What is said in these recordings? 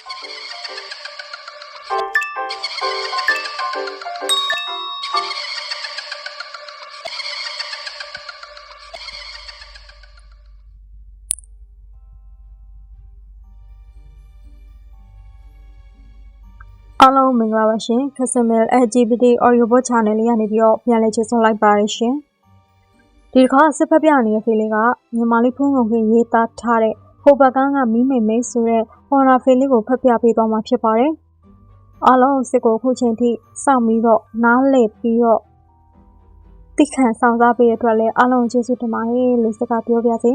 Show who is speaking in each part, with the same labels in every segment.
Speaker 1: အားလုံးမင်္ဂလာပါရှင်ခက်စမယ် LGBT audio book channel လေးကနေပြီးတော့ပြန်လည်ချဆုံးလိုက်ပါရရှင်ဒီတစ်ခါစစ်ဖက်ပြနေတဲ့ဖေလေးကမြန်မာလေးဖုန်းကုန်ခင်ရေးသားထားတဲ့ဟိုဘက်ကန်းကမီးမိန်မိန်ဆိုတဲ့ ဟော်နာဖေလေးကိုဖတ်ပြပေးသွားမှာဖြစ်ပါတယ်အားလုံးစစ်ကိုခုချိန်ထိစောင့်ပြီးတော့နားလည်ပြီးတော့တိခန့်ဆောင်စားပေးတဲ့အတွက်လည်းအားလုံးကျေးဇူးတင်ပါတယ်လို့စကားပြောပြစီ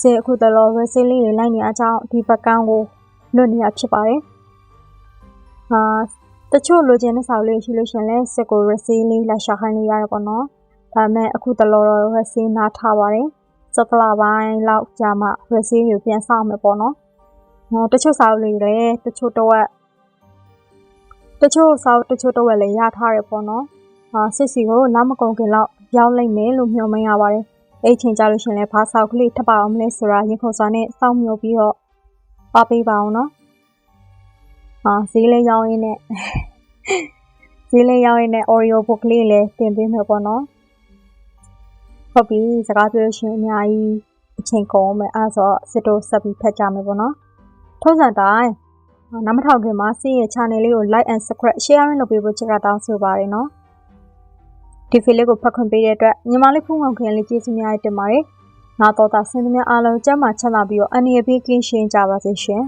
Speaker 1: စစ်အခုတလောရစီလေးတွေလိုက်နေအကြောင်းဒီဘက်ကန်းကိုလွတ်နေရဖြစ်ပါတယ်ဟာတချို့လိုချင်တဲ့စာအုပ်လေးရှိလို့ရှရင်လဲစစ်ကို receive လေးလာရှာခိုင်းလို့ရတယ်ပေါ့နော်ဒါပေမဲ့အခုတလောတော့ receive နားထားပါတယ်စက်တလပိုင်းလောက်ကြာမှ receive ကိုပြန်စောင့်မယ်ပေါ့နော်ဟော တချို့စာအုပ်လေးတွေတချို့တော့တချို့စာအုပ်တချို့တော့လည်းရထားတယ်ပေါ့နော်ဟာစစ်စီကိုနောက်မကုန်ခင်လောက်ရောက်လိုက်မယ်လို့မျှော်မှန်းရပါတယ်အဲ့ချိန်ကြလို့ရှရင်လဲဘာစာအုပ်ကလေးထပ်ပါအောင်မလဲဆိုတာရင်ခုန်စွာနဲ့စောင့်မျှော်ပြီးတော့ပါပေးပါအောင်နော်ဟာဈေးလေးရောင်းရင်းနဲ့ဈေးလေးရောင်းရင်းနဲ့ Oreo book လေးလည်းတင်ပေးမယ်ပေါ့နော်ဟုတ်ပြီစကားပြောလို့ရှရင်အများကြီးအချိန်ကုန်မယ်အဲ့ဆိုစစ်တို့ဆက်ပြီးဖတ်ကြမယ်ပေါ့နော် ထုံးစံတိုင်းနမထောက်ခင်မှာစီးရဲ့ channel လေးကို like and subscribe sharing လုပ်ပေးဖို့ချက်ကတောင်းဆိုပါရနော်ဒီဖီလေးကိုဖတ်ခွင့်ပေးတဲ့အတွက်ညီမလေးဖုန်းကောင်ခင်လေးကျေးဇူးများတင်ပါတယ်နောက်တော့တာဆင်းသမျှအားလုံးကျမ်းမာချမ်းသာပြီးတော့အနည်းအပေးကင်းရှင်းကြပါစေရှင်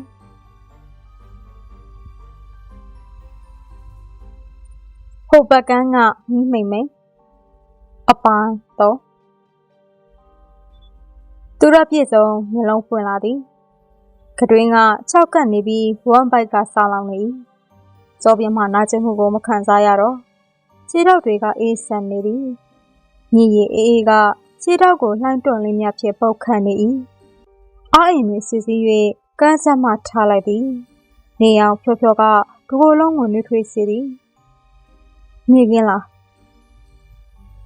Speaker 1: ဟိုဘက်ကန်းကမီးမိန်မိန်အပိုင်းတော့သူရပြည့်စုံမျိုးလုံးပွင့်လာသည် ကတွင်းက၆ကပ်နေပြီးဝမ်ဘိုက်ကဆောင်းလောင်နေ၏ဇော်ပြင်းမှနာကျင်မှုကိုမခံစားရတော့ခြေထောက်တွေကအေးဆန်နေသည်ညီရီအေးအေးကခြေထောက်ကိုလှမ်းတွန်လေးများဖြင့်ပုတ်ခတ်နေ၏အာအိမ်တွင်စစ်စည်း၍ကန်းဆက်မှထားလိုက်သည်နေအောင်ဖြောဖြောကဒကိုယ်လုံးကိုနှွေးထွေးစေသည်နေကင်းလား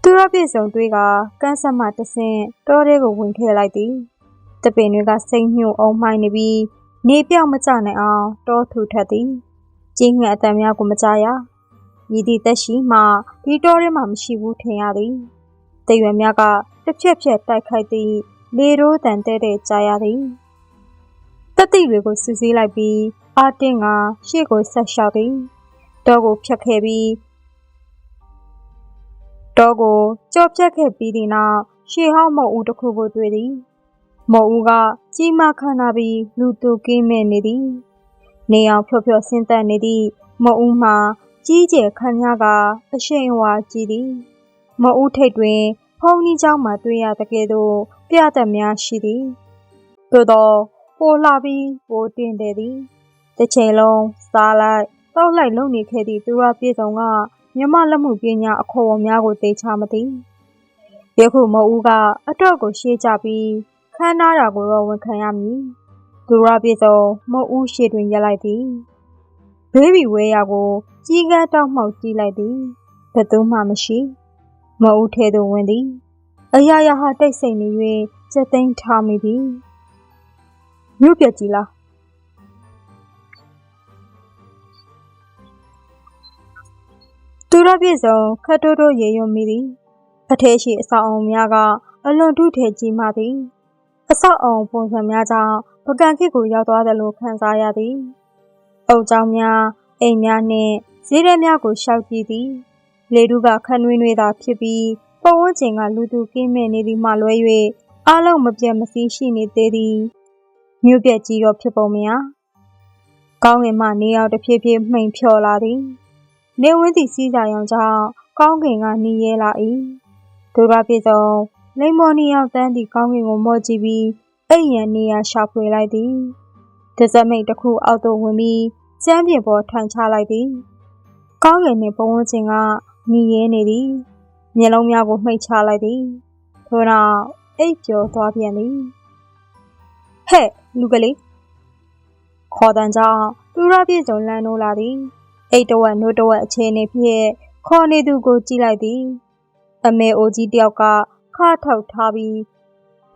Speaker 1: သူရပြည့်စုံတွေးကကန်းဆက်မှတဆင့်တောထဲကိုဝင်ခဲ့လိုက်သည် တပင်တွေကစိတ်ညှို့အောင်မှိုင်းနေပြီးနေပြောက်မကျနိုင်အောင်တောထူထပ်သည်ကျင်းငှက်အတံများကိုမကြရရည်သည့်တက်ရှိမှဒီတောထဲမှာမရှိဘူးထင်ရသည်တရွယ်များကတစ်ဖြက်ဖြက်တိုက်ခိုက်သည့်လေရိုးတန်တဲ့တဲ့ကြားရသည်တက်တိတွေကိုစစ်ဆေးလိုက်ပြီးအာတင်းကရှေ့ကိုဆက်လျှောက်သည်တောကိုဖြတ်ခဲ့ပြီးတောကိုကြော်ဖြတ်ခဲ့ပြီးသည့်နောက်ရှေဟောင်းမုတ်ဦးတစ်ခုကိုတွေ့သည် မုတ်ဦးကကြီးမားခမ်းနားပြီးလူတူကင်းမဲ့နေသည်နေအောင်ဖြော့ဖြော့ဆင်းသက်နေသည့်မုတ်ဦးမှာကြီးကျယ်ခမ်းနားကအရှိန်အဝါကြီးသည်မုတ်ဦးထိပ်တွင်ဖုံးကြီးเจ้าမှတွေ့ရတဲ့ကဲ့သို့ပြသက်များရှိသည်သို့သောပိုလှပြီးပိုတင်တယ်သည်တစ်ချိန်လုံးစားလိုက်တောက်လိုက်လုံနေခဲ့သည့်သူရပြေဆုံးကမြမလက်မှုပညာအခေါ်အဝေါ်များကိုသိချမသည်ယခုမဟုတ်ဦးကအတော့ကိုရှေ့ကြပြီး ခမ်းနားတာကိုတော့ဝန်ခံရမည်သူရပြေဆုံးမဟုတ်ဦးရှေ့တွင်ရက်လိုက်သည်ဘေးဘီဝဲရကိုကြီးကန်းတောက်မှောက်ကြည့်လိုက်သည်ဘယ်သူမှမရှိမဟုတ်ဦးထဲသို့ဝင်သည်အရာရာဟာတိတ်ဆိတ်နေ၍စက်သိမ်းထားမိသည်မြို့ပြကြီးလားသူရပြည့်စုံခတ်တိုးတိုးရေရွံ့မိသည်အထဲရှိအဆောက်အုံများကအလွန်ထုထဲကြီးမှသည် အဆောက်အုံပုံစံများကြောင့်ပကံခေတ်ကိုရောက်သွားတယ်လို့ခံစားရသည်အုပ်ကြောင်များအိမ်များနှင့်ဈေးထဲများကိုရှောက်ကြည့်သည်လေတုကခနှွေးနှွေးသာဖြစ်ပြီးပတ်ဝန်းကျင်ကလူသူကင်းမဲ့နေသည်မှလွဲ၍အလုံးမပြတ်မစည်းရှိနေသေးသည်မြို့ပြက်ကြီးတော့ဖြစ်ပုံမရကောင်းငင်မှနေအောင်တစ်ဖြည်းဖြည်းမှိန်ဖြော်လာသည်နေဝင်းသည့်စီးစာရောင်ကြောင့်ကောင်းကင်ကနေရဲလာ၏ဒုရပြေဆုံး လိမ္မော်နီရောက်တန်းသည့်ကောင်းကင်ကို မော့ကြည့်ပြီး အိမ်ရန်နေရရှာဖွေလိုက်သည်ဒဇမိတ်တစ်ခုအောက်သို့ဝင်ပြီးကျမ်းပြင်ပေါ်ထိုင်ချလိုက်သည်ကောင်းကင်နှင့်ဘဝန်းကျင်ကနေရဲနေသည်မျက်လုံးများကိုမှိတ်ချလိုက်သည်ထို့နောက်အိပ်ပျော်သွားပြန်သည်ဟဲ့လူကလေးခေါ်တန်ကြောင့်သူရပြေဆုံးလမ်းနိုးလာသည်အိတ်တဝက်နိုးတဝက်အခြေအနေဖြင့်ခေါ်နေသူကိုကြည့်လိုက်သည်အမေအိုကြီးတယောက်က ခါထောက်ထားပြီး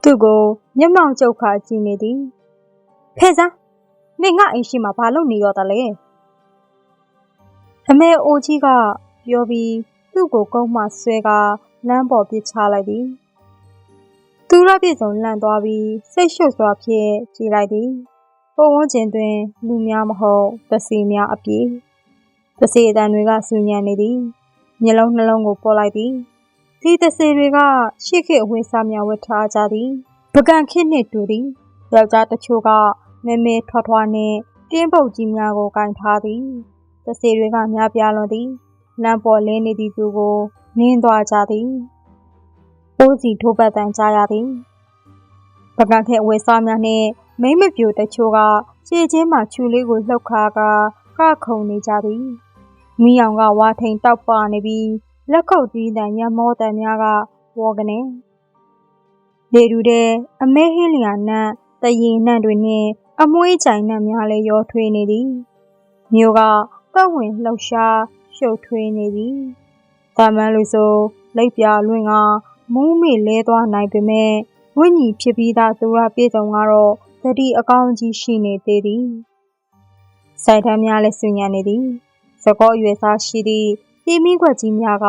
Speaker 1: သူ့ကိုမျက်မှောင်ကျုပ်ခါကြည့်နေသည်ဖဲ့စားနင်ငါအိမ်ရှိမှာဘာလုပ်နေရောတလဲအမေအိုကြီးကပြောပြီးသူ့ကိုကုန်းမှဆွဲကလမ်းပေါ်ပစ်ချလိုက်သည်သူရပြည့်စုံလန့်သွားပြီးစိတ်ရှုပ်စွာဖြင့်ကြည်လိုက်သည်ပုံဝန်းကျင်တွင်လူများမဟုတ်တစီများအပြေတစီအတန်တွေကဆူညံနေသည်မျက်လုံးနှလုံးကိုပေါ်လိုက်သည် ဒီတစီတွေကရှေ့ခေတ်အဝိစာများဝတ်ထားကြသည်ပကံခေတ်နှင့်တူသည်ယောက်ျားတချို့ကမဲမဲထွားထွားနှင့်တင်းပုတ်ကြီးများကိုကင်ထားသည်တစီတွေကများပြားလွန်သည်လမ်းပေါ်လင်းနေသည်သူကိုနင်းသွားကြသည်။အိုးစီထိုးပတ်တန်ကြရသည်။ပကံခဲ့ဝဲစားများနှင့်မိမ့်မပြိုတချို့ကခြေချင်းမှခြူလေးကိုလှုပ်ခါကကခုန်နေကြသည်။မိအောင်ကဝါထိန်တောက်ပနေပြီး လက်ကုပ်သီးတန်ရမောတန်များကဝေါ်ကနေ။လေတူတဲ့အမဲဟင်းလျာနတ်တရင်နတ်တွေနှင့်အမွှေးကြိုင်နတ်များလည်းရောထွေးနေသည်။မြို့ကပတ်ဝင်လှုပ်ရှားရှုပ်ထွေးနေသည်။တာမန်လူဆိုလိပ်ပြလွင့်ကမူးမေလဲသွားနိုင်ပေမဲ့ဝိညာဉ်ဖြစ်ပြီးသားသူရပြေဆုံးကတော့သတိအကောင်းကြီးရှိနေသေးသည်။စိုက်ထမ်းများလည်းဆူညံနေသည်။သကောအရွယ်စားရှိသည့် တီမီခွက်ကြီးများက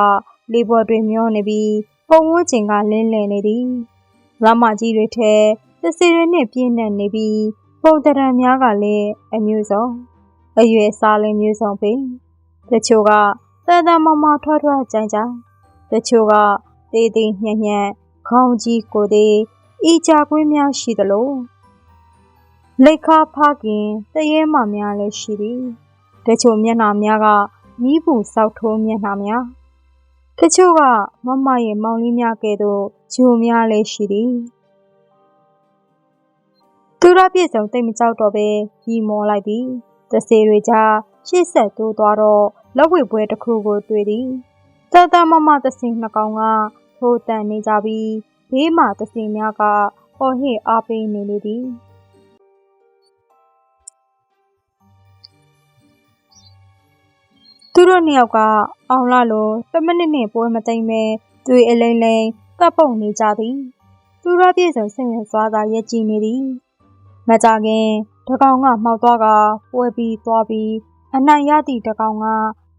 Speaker 1: လေပေါ်တွင်မျောနေပြီးပုံဝန်းကျင်ကလင်းလည်နေသည်။လမ်းမကြီးတွေထဲသစီတွေနှင့်ပြည့်နှက်နေပြီးပုံတရံများကလည်းအမျိုးစုံအရွယ်စားလည်းမျိုးစုံပင်တချို့ကတန်တန်မမထွားထွားကြိုင်ကြိုင်တချို့ကသေးသေးညံ့ညံ့ခေါင်းကြီးကိုယ်သေးဤကြကွင်းများရှိသလိုလက်ခါဖခင်တရေမများလည်းရှိသည်တချို့မျက်နှာများက မိဘူးစောက်ထိုးမျက်နှာများတချို့ကမမရဲ့မောင်လေးများကဲ့သို့ဂျိုများလည်းရှိသည်သူရပြည့်စုံတိတ်မကြောက်တော့ပဲကြီးမောလိုက်သည်တစေတွေကြားရှေ့ဆက်တိုးသွားတော့လက်ဝဲပွဲတစ်ခုကိုတွေ့သည်တတမမတစင်နှစ်ကောင်ကထိုးတန်နေကြပြီးဘေးမှာတစင်များကဟော်ဟစ်အားပေးနေလေသည် သူတို့နှစ်ယောက်က အောင်လာလို့တမနစ်နဲ့ပွဲမသိမ့်မဲတွေ့အလိမ့်လိမ့်တပ်ပုံနေကြသည် သူရပြည့်စုံစိတ်ဝင်စားသာရက်ကြည်နေသည် မကြခင် တကောင်ကမှောက်သွားကပွဲပြီးသွားပြီး အနိုင်ရသည့်တကောင်က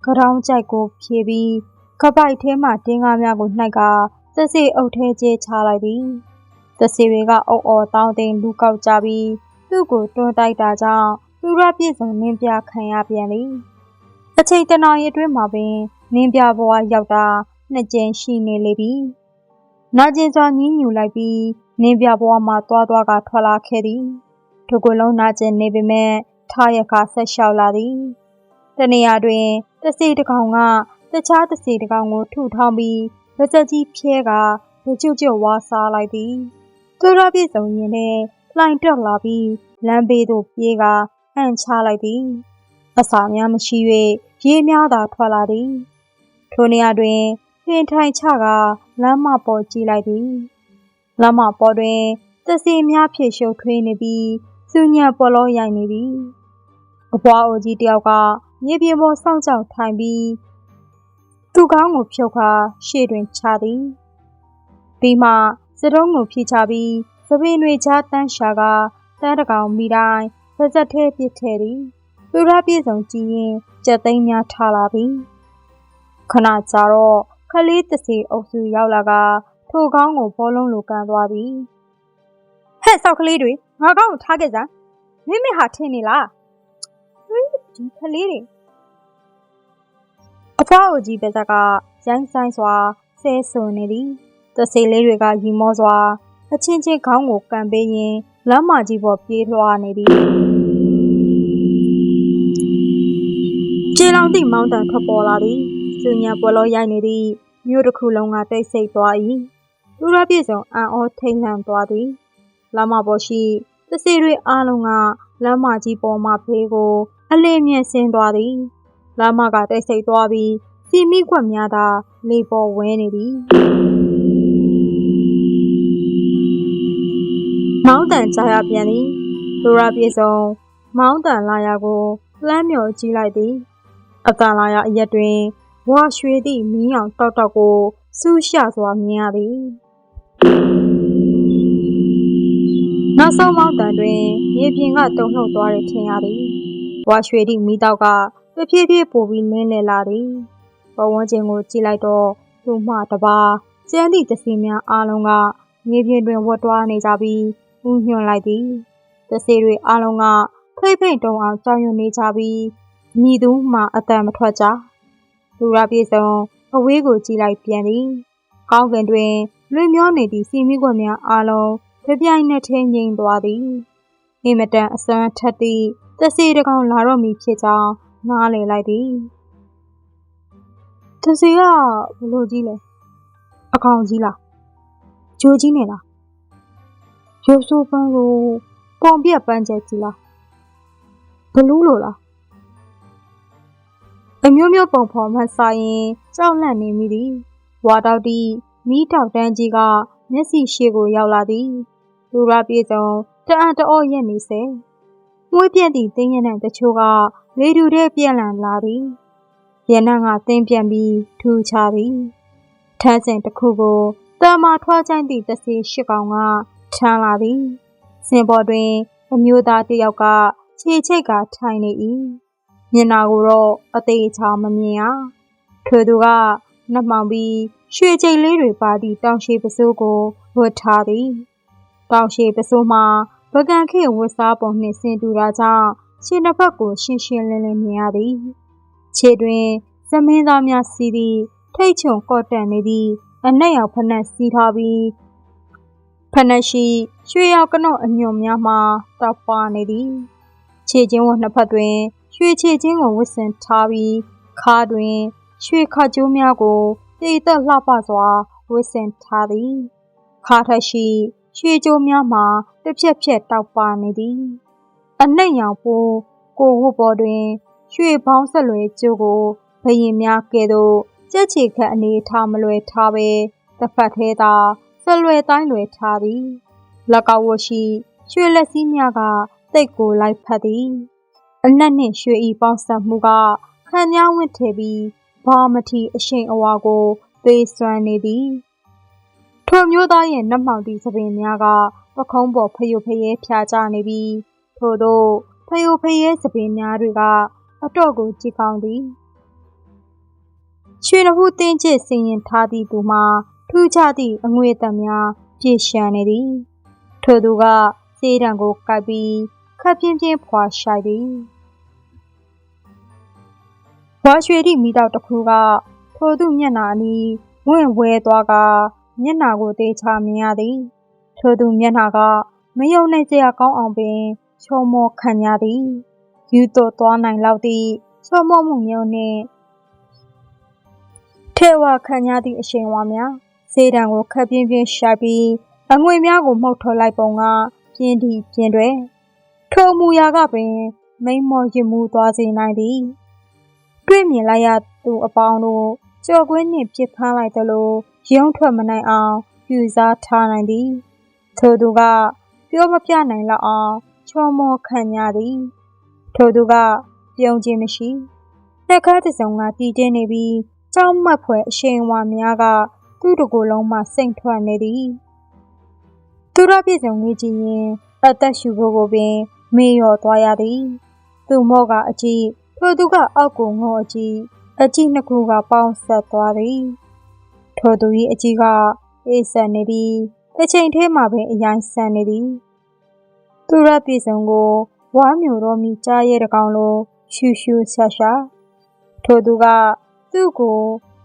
Speaker 1: ကရောင်းကြိုက်ကိုဖြေပြီးခပိုက်ထဲမှတင်းကားများကိုနှိုက်ကသစီအုပ်ထဲကျဲချလိုက်သည်သစီတွေကအုပ်အော်တောင်းတင်လူကောက်ကြပြီး သူ့ကိုတွန်းတိုက်တာကြောင့်သူရပြည့်စုံနင်းပြခံရပြန်သည် အချိန်တနာရီအတွင်းမှာပင်နင်းပြဘဝရောက်တာနှစ်ကျင်းရှိနေလေပြီနာကျင်စွာညှင်းညူလိုက်ပြီးနင်းပြဘဝမှာတွားတွားကထွက်လာခဲ့သည်ဒုက္ကလုံးနာကျင်နေပေမဲ့ထားရခါဆက်လျှောက်လာသည်တနေရာတွင်တစီတကောင်ကတခြားတစီတကောင်ကိုထုထောင်းပြီးဗကြက်ကြီးဖြဲကဗကြွတ်ကျွတ်ဝါစားလိုက်သည်သူရပြည့်စုံရင်နဲ့လှိုင်တက်လာပြီးလမ်းဘေးသို့ပြေးကအံ့ချလိုက်သည်အစာများမရှိ၍ ရေများသာထွက်လာသည် ထိုနေရာတွင်ပင်ထိုင်ချကလမ်းမပေါ်ကြည့်လိုက်သည်လမ်းမပေါ်တွင်တစီများဖြည့်ရှုပ်ထွေးနေပြီးစူညံပေါ်လောရိုက်နေသည်အပွားအိုကြီးတယောက်ကမြေပြင်ပေါ်စောင့်ကြောက်ထိုင်ပြီးသူ့ကောင်းကိုဖြုတ်ခါရှေ့တွင်ချသည်ပြီးမှစတုံးကိုဖြီချပြီးသပင်တွေချတန်းရှာကတန်းတကောင်မိတိုင်းစက်စက်ထဲပစ်ထဲသည် သူရပြည့်စုံကြည့်ရင်ကြက်သိန်းများထားလာပြီခဏကြာတော့ခလေးတစီအုပ်စုရောက်လာကထိုကောင်းကိုဘောလုံးလိုကန်သွားသည်ဟဲ့ဆောက်ကလေးတွေငါကောင်းကိုထားခဲ့စမ်းမိမိဟာထင်နေလားဒီကလေးတွေအဖွားအိုကြီးပဲကရိုင်းဆိုင်စွာဆဲဆွနေသည်တဆေလေးတွေကရီမောစွာအချင်းချင်းခေါင်းကိုကန်ပေးရင်းလမ်းမကြီးပေါ်ပြေးလွှားနေသည် လောင်သည့်မောင်းတန်ထွက်ပေါ်လာသည်စူညာပွဲလောရိုက်နေသည့်မြို့တစ်ခုလုံးကတိတ်ဆိတ်သွား၏သူရပြည့်စုံအံ့ဩထိတ်လန့်သွားသည်လမ်းမပေါ်ရှိတစီတွေအားလုံးကလမ်းမကြီးပေါ်မှဖေးကို အလင်းမြင့်ဆင်းသွားသည်လမ်းမကတိတ်ဆိတ်သွားပြီးစီမိခွက်များသာလေပေါ်ဝဲနေသည်မောင်းတန်ကြားရပြန်သည်လိုရာပြေဆုံးမောင်းတန်လာရာကိုလှမ်းမြော်ကြည့်လိုက်သည် အတန်လာရာအရက်တွင်ဝါရွှေသည့်မင်းအောင်တောက်တောက်ကိုစူးရှစွာမြင်ရသည်နောက်ဆုံးမောင်းတန်တွင်မြေပြင်ကတုန်လှုပ်သွားတယ်ထင်ရသည်ဝါရွှေသည့်မိတောက်ကတဖြည်းဖြည်းပိုပြီးလင်းလည်လာသည်ပဝန်းကျင်ကိုကြည့်လိုက်တော့သူ့မှတပါကျန်းသည့်တစီများအားလုံးကမြေပြင်တွင်ဝတ်တွားနေကြပြီးဥညွှန်လိုက်သည်တစီတွေအားလုံးကဖိတ်ဖိတ်တုံအောင်ကြောင်ရွံ့နေကြပြီး မြည်သူမှအတန်မထွက်ကြလူရပြေဆုံးအဝေးကိုကြည့်လိုက်ပြန်သည်ကောင်းကင်တွင်လွင်မျောနေသည့်စီမီကွက်များအားလုံးပြပြိုင်နဲ့ထင်းငိမ့်သွားသည်အင်မတန်အစွမ်းထက်သည့်တစီတကောင်လာတော့မည်ဖြစ်ကြောင်းနားလည်လိုက်သည်တစီကဘလို့ကြီးလဲအကောင်ကြီးလားဂျိုကြီးနေလားရိုးဆိုးပန်းကိုပုံပြက်ပန်းကျဲကြီးလားဘလူးလို့လား အမျိုးမျိုးပုံဖော်မှဆိုင်ရင်ကြောက်လန့်နေမိသည်ဝါတောက်တီမိတောက်တန်းကြီးကမျက်စိရှေ့ကိုရောက်လာသည်လူရပြေဆုံးတအံ့တအော့ရက်နေစေမွေးပြက်သည့်တင်းရတဲ့တချို့ကလေတူတဲ့ပြက်လန်လာသည်ရနံ့ကတင်းပြန့်ပြီးထူချသည်ထန်းစင်တစ်ခုကိုတာမာထွားချိုင်းသည့်တစီရှစ်ကောင်ကထမ်းလာသည်စင်ပေါ်တွင် အမျိုးသားတစ်ယောက်ကခြေချိတ်ကထိုင်နေ၏ မျက်နာကိုတော့အသေးချာမမြင်ရထွေသူကနှမှောင်ပြီးရွှေကြိတ်လေးတွေပါသည့်တောင်ရှိပစိုးကိုဝတ်ထားသည်တောင်ရှိပစိုးမှာပကံခေဝတ်စားပုံနှင့်ဆင်တူတာကြောင့်ခြေနှစ်ဖက်ကိုရှင်းရှင်းလင်းလင်းမြင်ရသည်ခြေတွင်သမင်းသားများစီးသည့်ထိတ်ချုံကော့တန်နေသည့်အနက်ရောက်ဖနက်စီးထားပြီးဖနက်ရှိရွှေရောက်ကနော့အညွန်များမှာတောက်ပါနေသည်ခြေချင်းဝနှစ်ဖက်တွင် ရွှေခြေချင်းကိုဝတ်ဆင်ထားပြီးခါတွင်ရွှေခါကျိုးများကိုတည်သက်လှပစွာဝတ်ဆင်ထားသည်ခါထက်ရှိရွှေကြိုးများမှာတစ်ဖြက်ဖြက်တောက်ပါနေသည် အနှိမ်ရောင်ပိုးကိုဝတ်ပေါ်တွင် ရွှေပေါင်းဆက်လွယ်ကျိုးကိုဘရင်များကဲ့သို့ကြက်ချီခတ်အနေထားမလွယ်ထားပဲတစ်ဖက်သေးသာဆက်လွယ်တိုင်းလွယ်ထားသည်လက်ကောက်ဝရှိရွှေလက်စည်းများကတိတ်ကိုလိုက်ဖက်သည် အနက်နှင့်ရွှေဤပေါင်းဆက်မှုကခံများဝင့်ထေပြီးဘာမထီအရှိန်အဝါကိုသေးစွမ်းနေသည်ထိုမျိုးသားရဲ့နှမောင်သည့်သပင်များကပခုံးပေါ်ဖယုဖယဲဖြာကျနေပြီးထို့သောဖယုဖယဲသပင်များတွေကအတော့ကိုကြည်ကောင်းသည်ရွှေနှဟုတင်းကျစ်စင်ရင်ထားသည့်သူမှာထူးခြားသည့်အငွေတံများပြည့်ရှံနေသည်ထို့သူကစေးတံကိုကိုက်ပြီး ခပ်ပြင်းပြင်းဖွာရှိုက်သည်ဝါရွှေသည့်မိတော့တစ်ခုကထိုသူမျက်နာအနီးဝင့်ဝဲသွားကမျက်နာကိုတေချာမြင်ရသည် ထိုသူမျက်နှာကမယုံနိုင်စရာကောင်းအောင်ပင်ချောမောခံရသည်ယူသွသွားနိုင်လောက်သည့်ချောမောမှုမျိုးနှင့်ထေဝခံရသည့်အရှိန်ဝါများစေတံကိုခပ်ပြင်းပြင်းရှာပြီးအငွေများကိုမှုတ်ထွက်လိုက်ပုံကပြင်းသည့်ပြင်းတွင် ထိုမူရာကပင်မိန်မော်ရမှုသွားစေနိုင်သည်တွေ့မြင်လိုက်ရသူအပေါင်းတို့ကြော်ကွင်းနှင့်ပြစ်ဖမ်းလိုက်သလိုရုံးထွက်မနိုင်အောင်ယူစားထားနိုင်သည်ထိုသူကပြောမပြနိုင်လောက်အောင်ချောမောခံရသည်ထိုသူကပြုံးခြင်းမရှိနှက်ခါးတစ်စုံကတည်ကျင်းနေပြီးကြောင်းမတ်ဖွယ်အရှိန်ဝါများကသူ့တကူလုံးမှစိတ်ထွက်နေသည်သူရပြည့်စုံနေခြင်းရင်အသက်ရှူဖို့ကိုပင် မေ့လျော့သွားရသည်သူမော့ကအကြည့်ထိုသူကအောက်ကိုငေါအကြည့်အကြည့်နှစ်ခုကပေါင်းဆက်သွားသည်ထိုသူ၏အကြည့်ကအေးဆက်နေပြီးတစ်ချိန်ထဲမှာပင်အရင်ဆန်နေသည်သူရပြည့်စုံကိုဝါမျိုးတော်မီကြားရဲတကောင်လိုရှူရှူရှာရှာထိုသူကသူ့ကို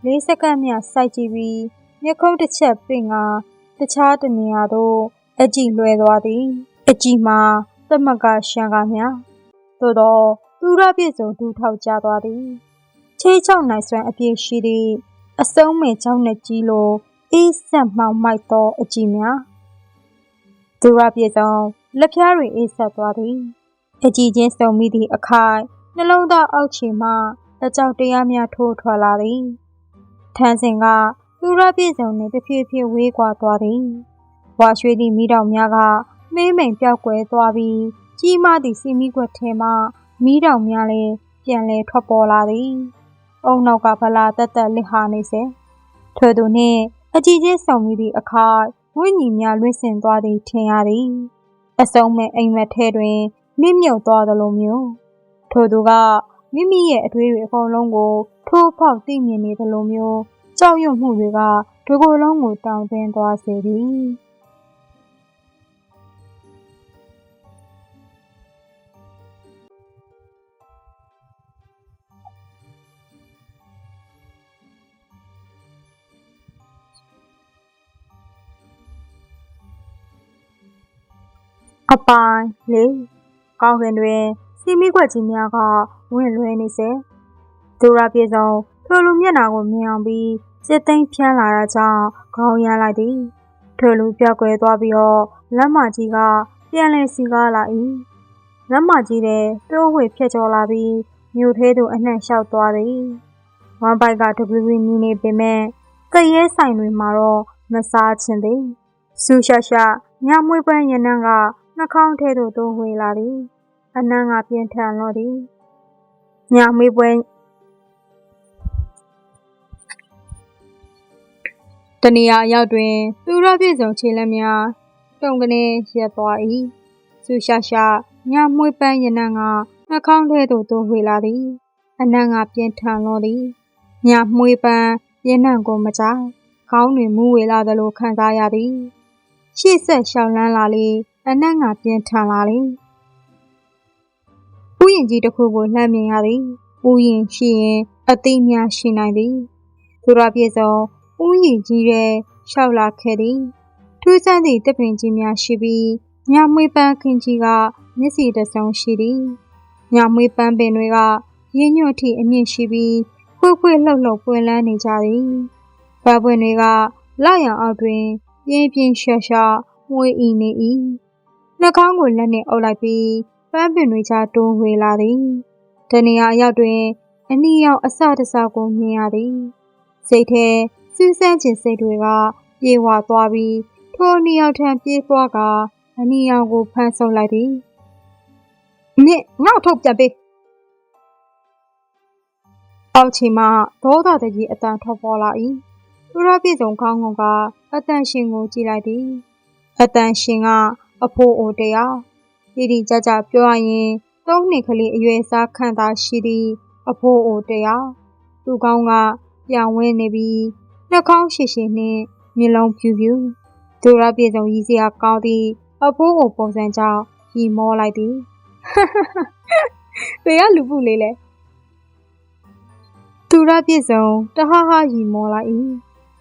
Speaker 1: လေးစက္ကန့်မြစိုက်ကြည့်ပြီးမျက်ခုံးတစ်ချက်ပင့်ကတခြားတနေရာသို့အကြည့်လွှဲသွားသည်အကြည့်မှာ သမကရှံကမြသို့တော့သူရပြည့်စုံဒူထောက်ကြသွားသည်ချေးချောက်နိုင်စွမ်းအပြည့်ရှိသည့်အစုံးမဲ့ချောင်းနဲ့ကြီးလိုအေးဆက်မှောင်မိုက်သောအကြည့်များသူရပြည့်စုံလက်ဖျားတွေအေးဆက်သွားသည်အကြည့်ချင်းစုံမိသည့်အခိုင်နှလုံးသားအောက်ခြေမှအကြောက်တရားများထိုးထွက်လာသည်ထန်းစင်ကသူရပြည့်စုံနှင့်တဖြည်းဖြည်းဝေးကွာသွားသည်ဝါရွှေသည့်မိတော်များက မင်းမိန်ပြောက်ကွယ်သွားပြီး ကြီးမားသည့်စီမီကွက်ထဲမှမိတော်များလည်း ပြန်လဲထွက်ပေါ်လာသည်အုံနောက်ကဗလာတက်တက်လစ်ဟာနေစေထို့သူနှင့်အကြည့်ချင်းဆောင်မိသည့်အခါဝိညာဉ်များလွင့်စင်သွားသည်ထင်ရသည်အစုံမဲ့အိမ်မက်ထဲတွင်မြင့်မြုပ်သွားသလိုမျိုးထို့သူကမိမိရဲ့အတွေးတွေအကုန်လုံးကိုထိုးဖောက်သိမြင်နေသလိုမျိုးကြောက်ရွံ့မှုတွေကဒီကိုယ်လုံးကိုတောင်းတင်းသွားစေသည် အပိုင်းလေးကောင်းကင်တွင်စီမီခွက်ကြီးများကဝင်လွှဲနေစေသူရပြေဆုံးထိုလူမျက်နှာကိုမြင်အောင်ပြီးစစ်သိမ်းဖြန်းလာတာကြောင့်ခေါင်းရမ်းလိုက်သည်ထိုလူပြောက်ကွယ်သွားပြီးတော့လက်မကြီးကပြန်လဲစီကားလာ၏လက်မကြီးတဲ့တိုးဝှေဖြတ်ကျော်လာပြီးမြို့သေးသူအနှံ့လျှောက်သွားသည်ဝမ်ပိုက်က WV မြင်နေပေမဲ့ကရဲဆိုင်တွေမှာတော့မစားချင်သည်စူရှာရှာညမွေးပန်းရနန်းက နှာခေါင်းထဲသို့တိုးဝှေလာသည်အနံ့ကပြင်းထန်လော့သည်ညမွေးပွဲတနေရာရောက်တွင်သူရပြည့်စုံခြေလက်များတုံကနေရက်သွား၏စူရှာရှာညမွေးပန်းရနံ့ကနှာခေါင်းထဲသို့တိုးဝှေလာသည် အနံ့ကပြင်းထန်လော့သည်ညမွေးပန်းရနံ့ကိုမကြိုက်ခေါင်းတွင်မူးဝေလာသလိုခံစားရသည်ရှေ့ဆက်ရှောင်လန်းလာလေ အနံ့ကပြင်းထန်လာလေဥယျင်ကြီးတစ်ခုကိုလှမ်းမြင်ရသည်ဥယျင်ရှိရင်အသိများရှိနိုင်သည်သူရပြည့်စုံဥယျင်ကြီးရဲ့ရှောက်လာခဲ့သည်ထူးဆန်းသည့်တပင်ကြီးများရှိပြီးညမွေးပန်းခင်းကြီးကမျက်စိတစ်စုံရှိသည်ညမွေးပန်းပင်တွေကရင်းညွတ်ထိအမြင့်ရှိပြီးဖွေးဖွေးလှုပ်လှုပ်ပွင့်လန်းနေကြသည်ဘပွင့်တွေကလောက်ရံအောက်တွင်ပြင်းပြင်းရှော့ရှော့မွေးဤနေ၏ နှာခေါင်းကိုလက်နှင့်အုပ်လိုက်ပြီးပန်းပင်တွေကြားတွန်းဝေလာသည်။တနေရာအရောက်တွင်အနီရောက်အစတစကိုမြင်ရသည်။စိတ်ထဲစူးစမ်းခြင်းစိတ်တွေကပြေဝသွားပြီးထိုအနီရောက်ထံပြေးသွားကအနီရောက်ကိုဖမ်းဆုပ်လိုက်သည်။မြင့်ငေါ့ထုတ်ပြန်ပေး။အောက်ချီမှဒေါသတကြီးအတန်ထွက်ပေါ်လာ၏။သူရပြည့်စုံခေါင်းကအတန်ရှင်ကိုကြည့်လိုက်သည်။အတန်ရှင်က အဖိုးအိုတရားတိတိကျကျပြောရရင်သုံးနှစ်ကလေးအရွယ်စားခန့်သာရှိသည့်အဖိုးအိုတရားသူကောင်းကပြောင်းဝဲနေပြီးနှာခေါင်းရှိရှိနှင့်မျက်လုံးဖြူဖြူသူရပြေဆုံးရည်စရာကောင်းသည့်အဖိုးအိုပုံစံကြောင့်ရီမောလိုက်သည်ဘယ်ကလူပုလေးလဲသူရပြေဆုံးတဟဟရီမောလိုက်၏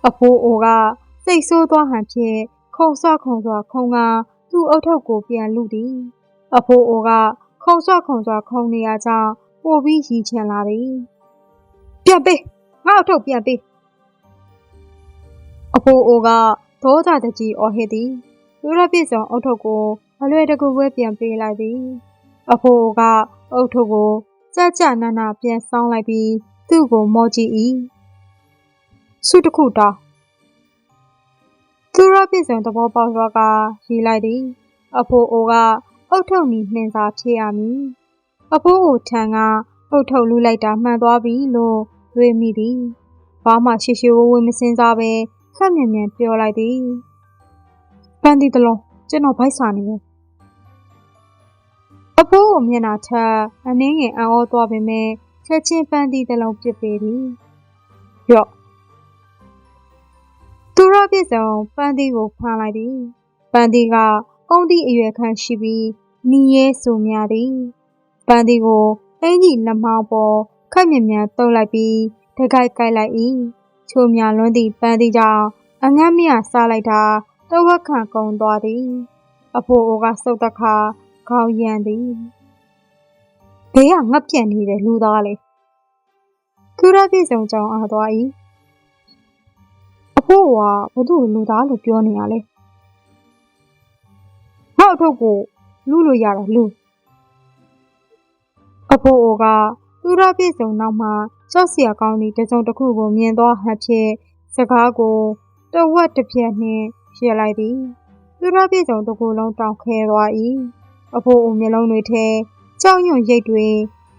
Speaker 1: အဖိုးအိုကစိတ်ဆိုးသွားဟန်ဖြင့်ခုံဆွခုံဆွခုံက သူ့အုတ်ထုပ်ကို ပြန်လူသည်အဖိုးအိုက ခုံဆွခုံဆွခုံနေရကြောင်းပိုပြီးရီချင်လာသည်ပြန်ပေးငါ့အုတ်ထုပ်ပြန်ပေးအဖိုးအိုကဒေါသတကြီးအော်ဟစ်သည်လူရပြည့်စုံအုတ်ထုပ်ကိုအလွယ်တကူပဲပြန်ပေးလိုက်သည်အဖိုးအိုကအုတ်ထုပ်ကိုကြကြနာနာပြန်ဆောင်းလိုက်ပြီးသူ့ကိုမော်ကြည့်၏စုတစ်ခုတောင်း သူရပြည့်စုံသဘောပေါက်စွာကရီလိုက်သည်အဖိုးအိုကအုတ်ထုပ်နီနှင်စာဖြည့်ရမည်အဖိုးအိုထံကအုတ်ထုပ်လူလိုက်တာမှန်သွားပြီလို့တွေးမိသည်ဘာမှရှိရှိဝဝမစင်စားပဲခက်မြန်မြန်ပြောလိုက်သည်ပန်းဒီတလုံးကျွန်တော်ဗိုက်စာနေတယ်အဖိုးကိုမျက်နှာထပ်အနှင်းငယ်အံ့ဩသွားပေမဲ့ချက်ချင်းပန်းဒီတလုံးပြစ်ပေသည်ရော့သူရ ပြည့်စုံပန်းသီးကိုဖမ်းလိုက်သည်ပန်းသီးကအုံသီးအရွယ်ခန့်ရှိပြီးနီရဲဆိုများသည်ပန်းသီးကိုအင်ကြီးလက်မောင်းပေါ်ခက်မြင်မြန်တုပ်လိုက်ပြီးတကိုက်ကိုက်လိုက်၏ချိုများလွန်းသည့်ပန်းသီးကြောင့်အငတ်မြစားလိုက်တာတဝက်ခန့်ကုန်သွားသည်အဖိုးအိုကစုတ်တခါခေါင်းရံသည်ဘေးကငတ်ပြန့်နေတဲ့လူသားလေသူရပြည့်စုံကြောင်အားသွား၏ ဖို့ကဘသူ့လူသားလို့ပြောနေရလဲငါ့အထုပ်ကိုလူလို့ရတာလူအဖိုးအိုကသူရပြည့်စုံနောက်မှကြောက်စရာကောင်းသည့်တစုံတစ်ခုကိုမြင်သွားဟန်ဖြင့်စကားကိုတဝက်တစ်ပြက်နှင့်ရှင်းလိုက်သည်သူရပြည့်စုံတစ်ခုလုံးတောင်ခဲသွား၏အဖိုးအိုမျက်လုံးတွေထဲကြောက်ရွံ့ရိတ်တွေ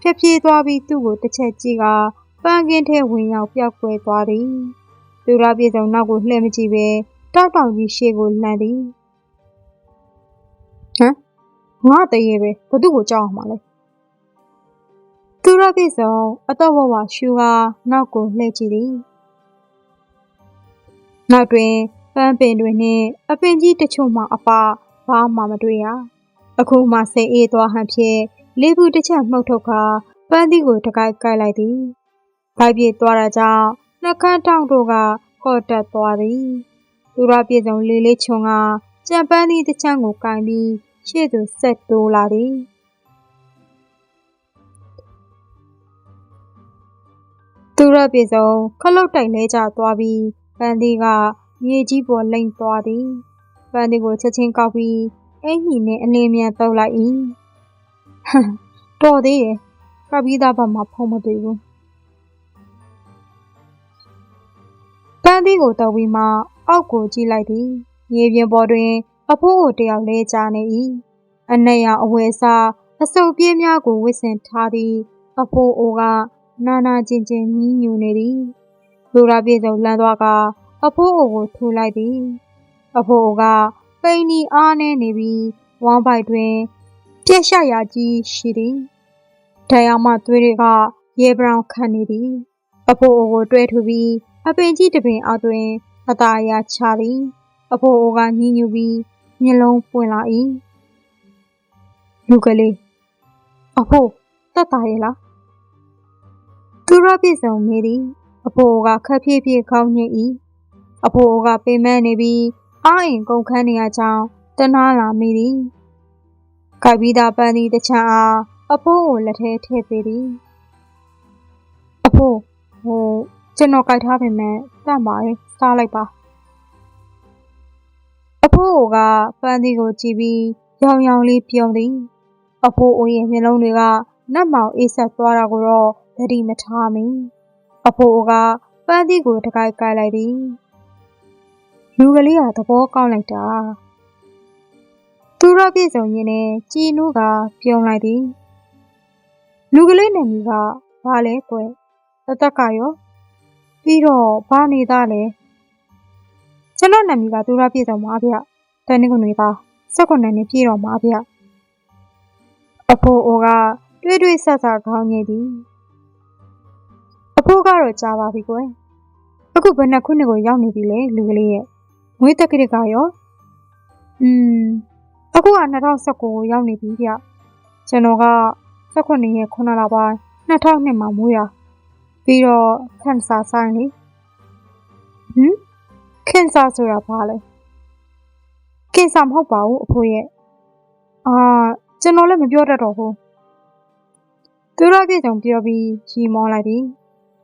Speaker 1: ဖြည်းဖြည်းသွားပြီးသူ့ကိုတစ်ချက်ကြည့်ကပန်းကင်းထဲဝင်ရောက်ပျောက်ကွယ်သွားသည် သူရပြေဆုံးနောက်ကိုလှည့်မကြည့်ပဲတောက်တောက်ကြီးရှေ့ကိုလှမ်းသည်ဟမ်ငါတရေပဲဘသူ့ကိုကြောက်အောင်မလဲသူရပြည့်စုံအတော့ဝဝရှူဟာနောက်ကိုလှည့်ကြည့်သည်နောက်တွင်ပန်းပင်တွေနှင့်အပင်ကြီးတချို့မှအပဘာမှမတွေ့ရအခုမှစိတ်အေးသွားဟန်ဖြင့်လေးဘူးတစ်ချက်မှုတ်ထုတ်ခါပန်းသီးကိုတကိုက်ကိုက်လိုက်သည်။ဘိုက်ပြေသွားတာကြောင့် နှကန်းတောင်တို့ကခေါ်တက်သွားသည်။သူရပြေဆုံးလေးလေးချုံကကြံပန်းသီးတစ်ချမ်းကိုကင်ပြီးရှေ့သို့ဆက်တိုးလာသည်။သူရပြေဆုံးခလုတ်တိုက်လဲကျသွားပြီးပန်းသီးကမြေကြီးပေါ်လိမ့်သွားသည်။ပန်းသီးကိုချက်ချင်းကောက်ပြီးအင်ကြီးနဲ့အလင်းမြန်တုပ်လိုက်၏ဟမ်တော်သေးရဲ့ကပ်ပြီးသားဘက်မှာဖုံးမတွေ့ဘူး ပန်းသီးကိုတုပ်ပြီးမှအောက်ကိုကြည့်လိုက်သည်မြေပြင်ပေါ်တွင် အဖိုးကိုတယောက်လဲကျနေ၏အနက်ရောင်အဝယ်စားအစုပ်ပြေးများကိုဝစ်ဆင်ထားသည် အဖိုးအိုကနာနာကျင်ကျင်ညှင်းညူနေသည်လူရာပြေဆုံးလမ်းသွားကအဖိုးအိုကိုထိုးလိုက်သည်အဖိုးအိုကပိန်နီအားနေနေပြီးဝမ်းပိုက်တွင်ပြက်ရှရာကြီးရှိသည်။ဒဏ်ရာမှသွေးတွေကရေဘရောင်ခံနေသည်။အဖိုးအိုကိုတွဲထူပြီး အပင်ကြီးတပင်အောက်တွင်အသာအရာချသည်။အဖိုးအိုကညှဉ်းညူပြီးမျက်လုံးပွင့်လာ၏။လူကလေးအဖိုးတတ်တာရဲ့လား။သူရပြည့်စုံနေသည်။အဖိုးအိုကခက်ဖြည်းဖြည်းခေါင်းညှိ၏။အဖိုးအိုကပိန်မန်းနေပြီးအာအိမ်ကုန်ခန်းနေရကြောင်းတနာလာမိသည်။ခိုက်ပြီးသားပန်းသည်တချမ်းအားအဖိုးကိုလက်ထဲထည့်ပေးသည်။အဖိုးဟို ကျွန်တော်ကြိုက်ထားပေမဲ့တတ်ပါရဲ့စားလိုက်ပါ။အဖိုးကပန်းသည်ကိုကြည့်ပြီးရောင်ရောင်လေးပြုံးသည်။အဖိုးအိုရဲ့မျက်လုံးတွေကနတ်မောင်အေးဆက်သွားတာကိုတော့သတိမထားမီ။အဖိုးကပန်းသည်ကိုတကိုက်ကိုက်လိုက်သည်။လူကလေးကသဘောကောင်းလိုက်တာ။သူရပြည့်စုံရင်နဲ့ကြည်နူးကပြုံးလိုက်သည်လူကလေးနာမည်ကဘာလဲကွယ်အသက်ကရော ပြီးတော့ဘာနေသားလဲကျွန်တော်နာမည်ကသူရပြည့်စုံပါဗျတန်နေကုန်တွေကစက်ကွန်နဲ့ပြည်တော်ပါဗျအဖိုးအိုကတွေးတွေးဆဆခေါင်းညိသည်အဖိုးကတော့ကြားပါပြီကွယ်အခုဘယ်နှစ်ခုနှစ်ကိုရောက်နေပြီလဲလူကလေးရဲ့ငွေတက်ကလေးကရောอืมအခုက2019ကိုရောက်နေပြီဗျကျွန်တော်က18ရက်9လပိုင်း2002မှာမွေးရ ပြီးတော့ကန်ဆာဆိုင်လေဟမ်ကန်ဆာဆိုတာဘာလဲကင်ဆာမဟုတ်ပါဘူးအဖိုးရဲ့အာကျွန်တော်လည်းမပြောတတ်တော့ဘူးသူရပြည့်စုံပြောပြီးရီမောလိုက်သည်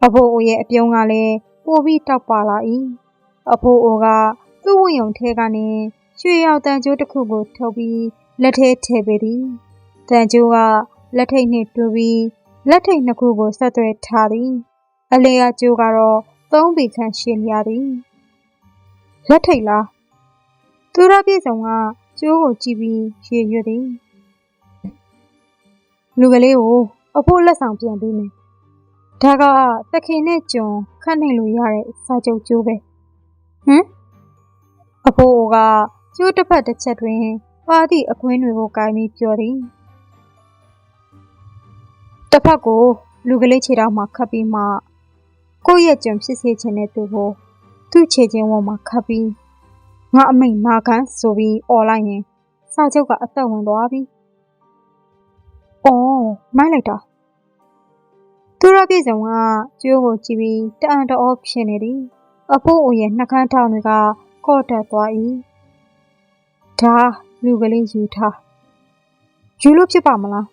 Speaker 1: အဖိုးအိုရဲ့အပြုံးကလည်းပိုပြီးတောက်ပါလာ၏အဖိုးအိုကသူ့ဝင်ုံထဲကနေရွှေရောက်တန်ကျိုးတစ်ခုကိုထုတ်ပြီးလက်ထဲထည့်ပေးသည်။တန်ကျိုးကလက်ထိတ်နှင့်တူပြီးလက်ထိတ်နှစ်ခုကိုဆက်သွယ်ထားသည်။ အလေကကျိုးကတော့သုံးပေခန့်ရှည်ရသည်။လက်ထိတ်လား။သူရပြည့်စုံကကျိုးကိုကြည့်ပြီးရေရွတ်သည်။လူကလေးကိုအဖို့လက်ဆောင်ပြန်ပေးမယ်။ဒါကတခင်နဲ့ကြုံခန့်နိုင်လို့ရတဲ့စာချုပ်ကျိုးပဲ။ဟမ်အဖိုးကကျိုးတစ်ဖက်တစ်ချက်တွင်ပါသည့်အခွင်းတွေကိုကိုင်ပြီးပြောသည်တစ်ဖက်ကိုလူကလေးခြေထောက်မှာခတ်ပြီးမှ ကိုယ့်ရဲ့ကြုံဖြစ်စေခြင်းတဲ့သူကိုသူ့ခြေချင်းဝန်းမှာခတ်ပြီးငါအမိန်နာခံဆိုပြီးអော်လိုက်ရင်စာချုပ်ကအသက်ဝင်သွားပြီ။အော်မိုင်းလိုက်တာသူရပြည့်စုံကကျိုးကိုကြည့်ပြီးတအံ့တော်ဖြစ်နေသည်အဖိုးအိုရဲ့နှကန်းထောင်တွေကကော့တက်သွား၏ဒါလူကလေးယူထားယူလို့ဖြစ်ပါမလား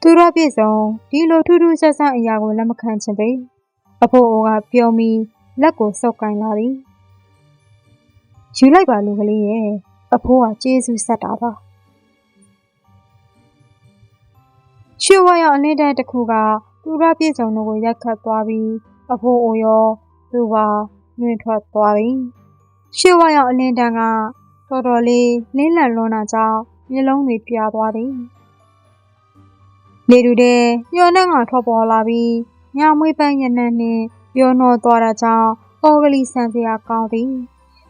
Speaker 1: သူရပြည့်စုံဒီလိုထူးထူးဆန်းဆန်းအရာကိုလက်မခံချင်ပေ အဖိုးအိုကပြုံးပြီးလက်ကိုစုပ်ကိုင်လာသည်ယူလိုက်ပါလူကလေးရဲ့အဖိုးကကျေးဇူးဆက်တာပါရွှေဝါရောင်အလင်းတန်းတစ်ခုကသူရပြည့်စုံတို့ကိုရက်ခတ်သွားပြီးအဖိုးအိုရောသူပါညွင့်ထွက်သွားသည်ရွှေဝါရောင်အလင်းတန်းကတော်တော်လေးလင်းလန့်လွန်းတာကြောင့်မျက်လုံးတွေပြာသွားသည်လေတူတဲ့ညောနှံ့ကထွက်ပေါ်လာပြီး ညမွေးပန်းရနံ့နှင့်ပြောနှောသွားတာကြောင့်အော်ဂလီဆန်စရာကောင်းသည်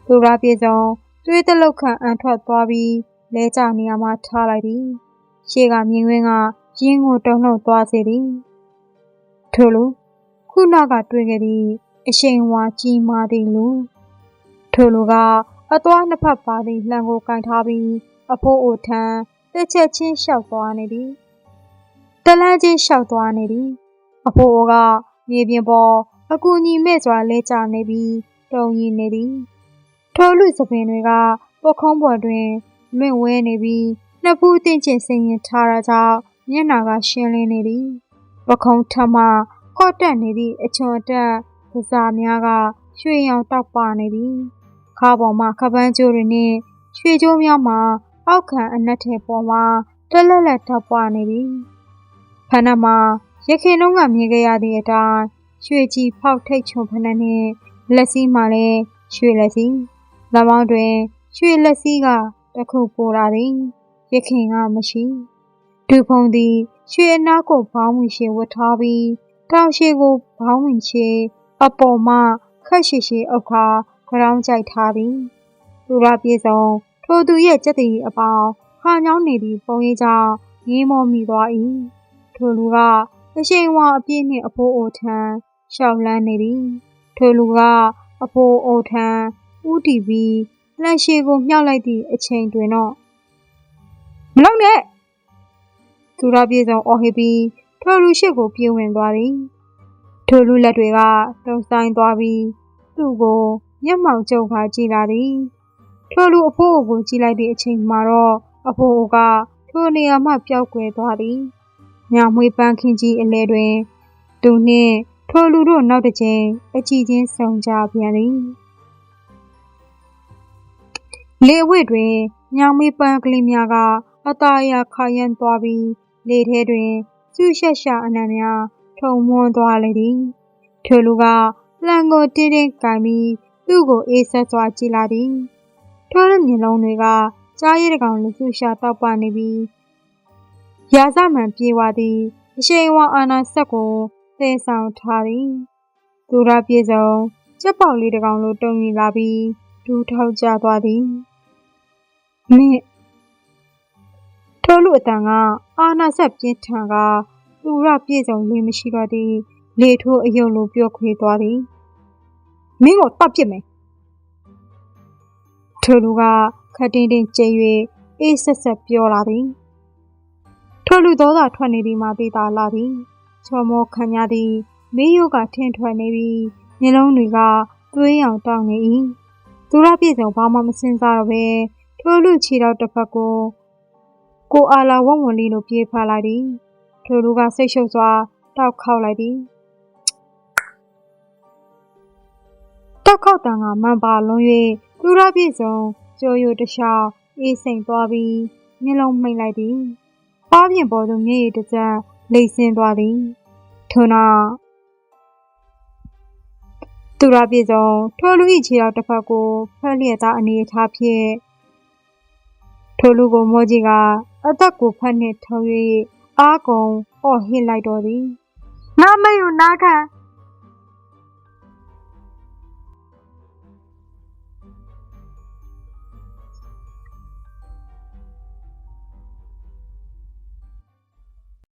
Speaker 1: သူရပြေဆုံးသွေးတလုတ်ခန့်အန်ထွက်သွားပြီးလဲကျနေရာမှာထားလိုက်သည်ရှေ့ကမြင်ကွင်းကရင်းကိုတုံ့လှုပ်သွားစေသည်ထို့လူခုနကတွေ့ခဲ့သည့်အရှိန်ဝါကြီးမားသည့်လူထို့လူကအသွားနှစ်ဖက်ပါသည့်လှံကိုကင်ထားပြီးအဖိုးအိုထံတစ်ချက်ချင်းလျှောက်သွားနေသည်တလန်းချင်းလျှောက်သွားနေသည် အဖိုးအိုကမြေပြင်ပေါ်အကူအညီမဲ့စွာလဲကျနေပြီးတုံရင်နေသည်ထိုလူစပင်တွေကပခုံးပေါ်တွင်လွင့်ဝဲနေပြီးနှစ်ဖူးတင်းကျင်ဆင်ရင်ထားတာကြောင့်မျက်နှာကရှင်းလင်းနေသည်ပခုံးထမကော့တက်နေသည့်အချွန်တက်ပစာများကရွှေရောင်တောက်ပနေသည်ခါပေါ်မှာခပန်းကျိုးတွေနှင့်ရွှေကျိုးများမှာအောက်ခံအနက်ထဲပေါ်မှာတလက်လက်တောက်ပနေသည်ဖဏမှာ ရခင်တုန်းကမြင်ခဲ့ရသည့်အတိုင်းရွှေကြီးဖောက်ထိတ်ချုံဖဏနှင့်လက်စည်းမှာလည်းရွှေလက်စည်းလမ်းပေါင်းတွင်ရွှေလက်စည်းကတစ်ခုပိုလာသည်ရခင်ကမရှိဒူဖုံသည်ရွှေအနားကိုဘောင်းဝင်ရှည်ဝတ်ထားပြီးတောင်ရှည်ကိုဘောင်းဝင်ရှည်အပေါ်မှခက်ရှိရှိအုပ်ခါကြောင်းကြိုက်ထားသည်သူရပြေဆုံးထိုသူရဲ့ကြက်တည်အပေါင်းခါညောင်းနေသည့်ပုံရိပ်ကြောင့်ငေးမောမိသွား၏ထိုလူက အရှိန်ဝါအပြည့်နှင့်အဖိုးအိုထံရှောက်လန်းနေသည်ထိုလူကအဖိုးအိုထံဥတီပြီးလက်ရှိကိုမြှောက်လိုက်သည့်အချိန်တွင်တော့မလုံနဲ့သူရပြေဆုံးအော်ဟစ်ပြီးထိုလူရှိကိုပြေးဝင်သွားသည်ထိုလူလက်တွေကတုံဆိုင်သွားပြီးသူ့ကိုမျက်မှောင်ကျုပ်ခါကြည့်လာသည်ထိုလူအဖိုးအိုကိုကြည့်လိုက်သည့်အချိန်မှာတော့အဖိုးအိုကထိုနေရာမှပျောက်ကွယ်သွားသည် ညမွေပန်းခင်းကြီးအလဲတွင် သူနှင့်ထိုလူတို့နောက်တစ်ချိန်အကြည့်ချင်းဆုံကြပြန်သည်လေဝိတွင်ညောင်မေးပန်းကလေးများကအသားအရခါရမ်းသွားပြီးလေထဲတွင်စူးရှက်ရှာအနံ့များထုံမွန်းသွားလေသည်ထိုလူကလှန်ကိုတင်းတင်းကင်ပြီးသူ့ကိုအေးဆက်စွာကြည့်လာသည်ထိုလူမျက်လုံးတွေကကြားရည်တကောင်လူစူးရှာတောက်ပနေပြီး ရာဇမှန်ပြေးသွားသည်အရှိန်ဝါအာနာဆက်ကိုသဲဆောင်ထားသည်သူရပြေဆုံးကြက်ပေါက်လေးတကောင်လိုတုံရင်လာပြီးဒူးထောက်ကျသွားသည်မင်းထိုလူအတန်ကအာနာဆက်ပြင်းထန်ကသူရပြေဆုံးလေးမရှိတော့သည်လေထိုးအယုံလိုပြောခွေသွားသည်မင်းကိုတပ်ပစ်မယ်ထိုလူကခတ်တင်းတင်းကျဲ၍အေးဆက်ဆက်ပြောလာသည် ထိုလူသောသာထွက်နေသည်မှသိတာလာသည်ချော်မောခံရသည်မေးယိုကထင်းထွက်နေပြီးမျက်လုံးတွေကသွေးရောင်တောင်းနေ၏သူရပြည့်စုံဘာမှမစင်စားတော့ပဲထိုလူခြေတော့တစ်ဖက်ကိုကိုအာလာဝုံဝင်လီလိုပြေးဖလိုက်သည်ထိုလူကစိတ်ရှုပ်စွာတောက်ခေါက်လိုက်သည်တောက်ခေါက်တန်ကမန်ပါလုံး၍သူရပြည့်စုံကြိုးရိုတခြားအေးစိမ်သွားပြီးမျက်လုံးမိတ်လိုက်သည် ပါးပြင်ပေါ်သို့မျက်ရည်တစ်စက်လိမ့်ဆင်းသွားသည်ထို့နောက်သူရပြည့်စုံထိုလူ၏ခြေတော်တစ်ဖက်ကိုဖက်လျက်သားအနေထားဖြင့်ထိုလူကိုမောကြီးကအသက်ကိုဖက်နှင့်ထုတ်၍အာကုံအော်ဟစ်လိုက်တော်သည်နာမယုနာခံ